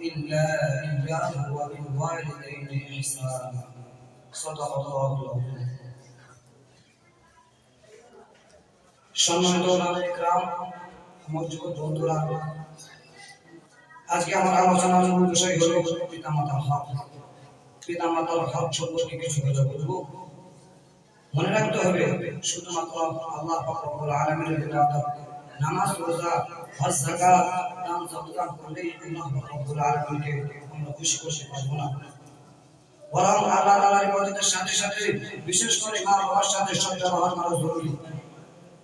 إلا إياه وبالوالدين إحسانا صدق الله العظيم সম্মানিত ওলামায়ে کرام আমার যুবক বন্ধুরা আজকে আমার আলোচনার মূল বিষয় হলো পিতামাতার হক পিতামাতার হক সম্পর্কে কিছু কথা বলবো মনে রাখতে হবে শুধুমাত্র আল্লাহ পাক রব্বুল আলামিনের ইবাদত নামাজ, রোজা, হজ, যাকাত দান সদকা করলেই আল্লাহ রব্বুল আলামিনকে আমরা খুশি খুশি পাবো না। বরং আল্লাহ তাআলার ইবাদতের সাথে সাথে, বিশেষ করে মা বাবার সাথে সদ্ব্যবহার করা জরুরি।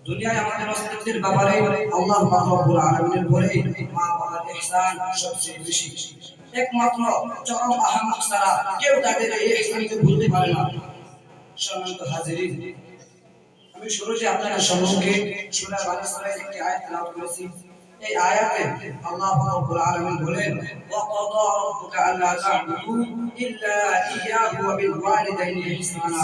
দুনিয়ায় আমাদের অস্তিত্বের ব্যাপারে আল্লাহ রব্বুল আলামিনের পরে মা বাবার ইহসান সবচেয়ে বেশি। একমাত্র চরম আহমক ছাড়া কেউ তাদের এই ইহসানকে ভুলতে পারে না। সম্মানিত হাজিরিন আমি শুরুতে আপনাদের সম্মুখে সূরা বানি ইসরাঈল একটি আয়াত তেলাওয়াত করেছি। এই আয়াতে আল্লাহ রাব্বুল আলামিন বলেন, ওয়া ক্বাদা রাব্বুকা আল্লা তা'বুদু ইল্লা ইয়্যাহু ওয়া বিল ওয়ালিদাইনি ইহসানা।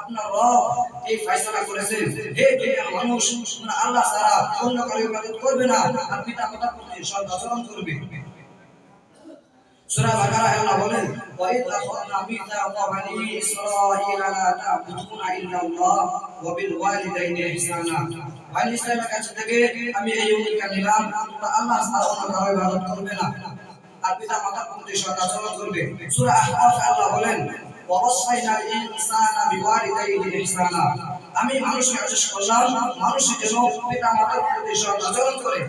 আপনার রব এই ফয়সালা করেছেন হে দুনিয়ার মানুষ তোমরা আল্লাহ ছাড়া অন্য কারও ইবাদত করবে না, আর পিতা মাতার প্রতি সৎ আচরণ করবে। সূরা বাকারা আল্লাহ বলেন, ওয়া ইয আখাযনা মিথাqa বানি ইসরাঈলা লা তা'বুদুনা ইল্লা আল্লাহ কাছ থেকে আমি এই অঙ্গীকার নিলাম। তোমরা আল্লাহ অন্য কারও ইবাদত করবে না। আর পিতা মাতার প্রতি সৎ আচরণ করবে। সূরা আহকাফ আল্লাহ বলেন ওয়াসাইনা ইনসানা বিওয়ালিদাইহি ইহসানা আমি মানুষকে আদেশ করলাম মানুষ যেন পিতা মাতার প্রতি সৎ আচরণ করে।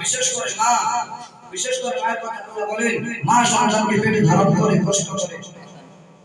বিশেষ করে মা, বিশেষ করে মায়ের কথা বলেন, মা সন্তানকে পেটে ধারণ করে, কষ্ট করে।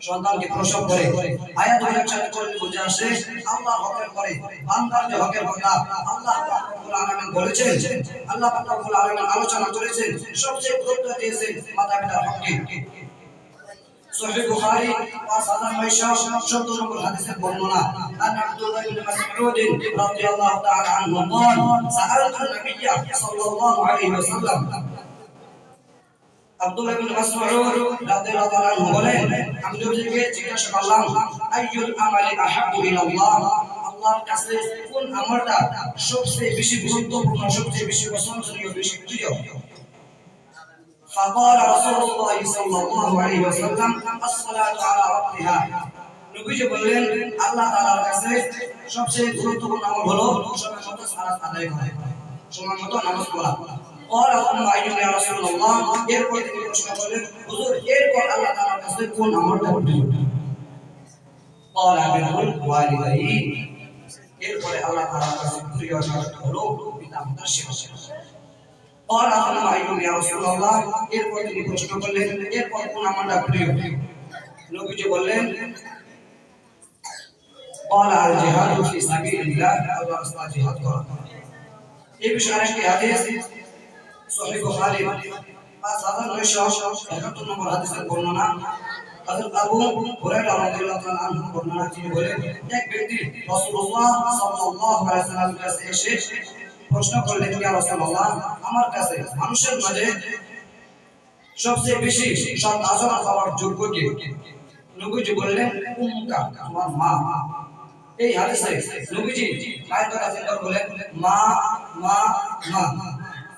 সন্তানকে প্রসব করে আয়াত একসাথে করলে বুঝে আসে আল্লাহ হকের করে বান্দার যে হকের কথা আল্লাহ পাক রব্বুল আলামিন বলেছেন আল্লাহ পাক রব্বুল আলামিন আলোচনা করেছেন সবচেয়ে গুরুত্ব দিয়েছেন মাতা পিতার হককে সহিহ বুখারী 5917 নম্বর হাদিসের বর্ণনা আন আব্দুল্লাহ ইবনে মাসউদ রাদিয়াল্লাহু তাআলা আনহু قال سألت النبي صلى الله عليه وسلم আব্দুল্লাহ ইবনে মাসউদ রাদিয়াল্লাহু তাআলা আনহু বলেন আমি নবীকে জিজ্ঞাসা করলাম আইয়ুল আমালি আহাব্বু ইলাল্লাহ আল্লাহর কাছে কোন আমলটা সবচেয়ে বেশি গুরুত্বপূর্ণ সবচেয়ে বেশি পছন্দনীয় বেশি প্রিয় فقال رسول الله صلى الله عليه وسلم الصلاة على وقتها নবীজি বললেন আল্লাহ তাআলার কাছে সবচেয়ে গুরুত্বপূর্ণ আমল হলো সময় মতো সালাত আদায় করা সময় মতো নামাজ পড়া قال ثم أيها يا رسول الله এরপর তিনি প্রশ্ন করলেন হুজুর এরপর আল্লাহ তাআলার কাছে কোন আমলটা প্রিয় قال بر الوالدين এরপরে আল্লাহ তাআলার কাছে প্রিয় আমলটা হলো পিতা মাতার সেবা قال ثم أيها يا رسول الله এরপর তিনি প্রশ্ন করলেন এরপর কোন আমলটা প্রিয় নবীজি বললেন قال الجهاد في سبيل الله আল্লাহ রাস্তায় জিহাদ করা এই বিষয়ে আরেকটি হাদিস সহিহ বুখারী 5971 নম্বর হাদিসের বর্ণনা। হযরত আবু হুরায়রা রাদিয়াল্লাহু তাআলা আনহু বর্ণনা তিনি বলেন, এক ব্যক্তি রাসূলুল্লাহ সাল্লাল্লাহু আলাইহি ওয়াসাল্লামের কাছে এসে প্রশ্ন করলেন রাসূলুল্লাহ, আমার কাছে মানুষের মাঝে সবচেয়ে বেশি আচরণ পাওয়ার যোগ্য কে? নবীজি বললেন তোমার মা। এই হাদিসে নবীজি বলেন? মা মা মা।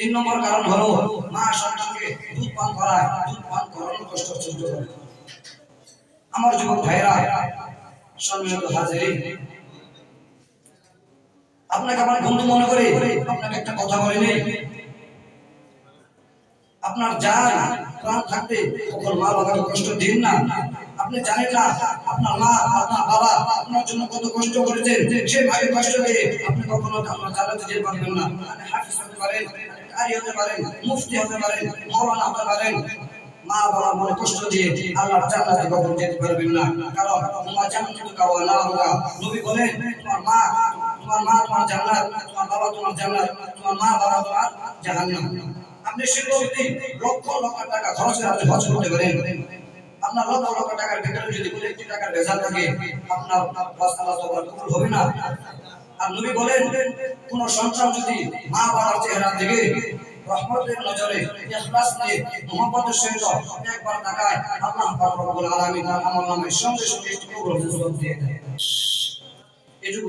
তিন নম্বর কারণ হলো, মা সন্তানকে দুধ পান করায়, দুধ পান করানোর কষ্ট সহ্য করে আমার যুবক ভাইরা সম্মানিত হাজিরিন, আপনাকে আমার বন্ধু মনে করে আপনাকে একটা কথা বলে নেই। আপনার জান, প্রাণ থাকতে কখন মা বাবাকে কষ্ট দিন না। আপনি জানেন না, আপনার মা, আপনার বাবা আপনার জন্য কত কষ্ট করেছে সেই ভাই কষ্ট দিয়ে আপনি কখনো আপনার জানাতে যেতে পারবেন না। হাফিজ হতে পারেন কারি হতে পারেন, মুফতি হতে পারেন, মৌলানা হতে পারেন, মা বাবার মনে কষ্ট দিয়ে আল্লাহর জান্নাতে কখনো যেতে পারবেন না। কারণ তোমার জান্নাতে তো কাওয়া না হোগা নবী বলেন, তোমার মা তোমার মা তোমার জান্নাত, তোমার বাবা তোমার জান্নাত, তোমার মা বাবা তোমার জাহান্নাম। আপনি শিল্পপতি লক্ষ লক্ষ টাকা খরচ করে হজ করতে পারেন। আপনার লক্ষ লক্ষ টাকার ভিতরে যদি একটি টাকার ভেজাল থাকে, আপনার আল্লাহ তাআলা কবুল হবে না। আর নবী বলেন, কোন সন্তান যদি মা বাবার চেহারা থেকে রহমতের নজরে ইখলাস নিয়ে মোহাম্মদের সহিত একবার তাকায়, আল্লাহ পাক রব্বুল আলামিন তার আমল নামে সঙ্গে সঙ্গে কবুল দিয়ে দেয় এটুকু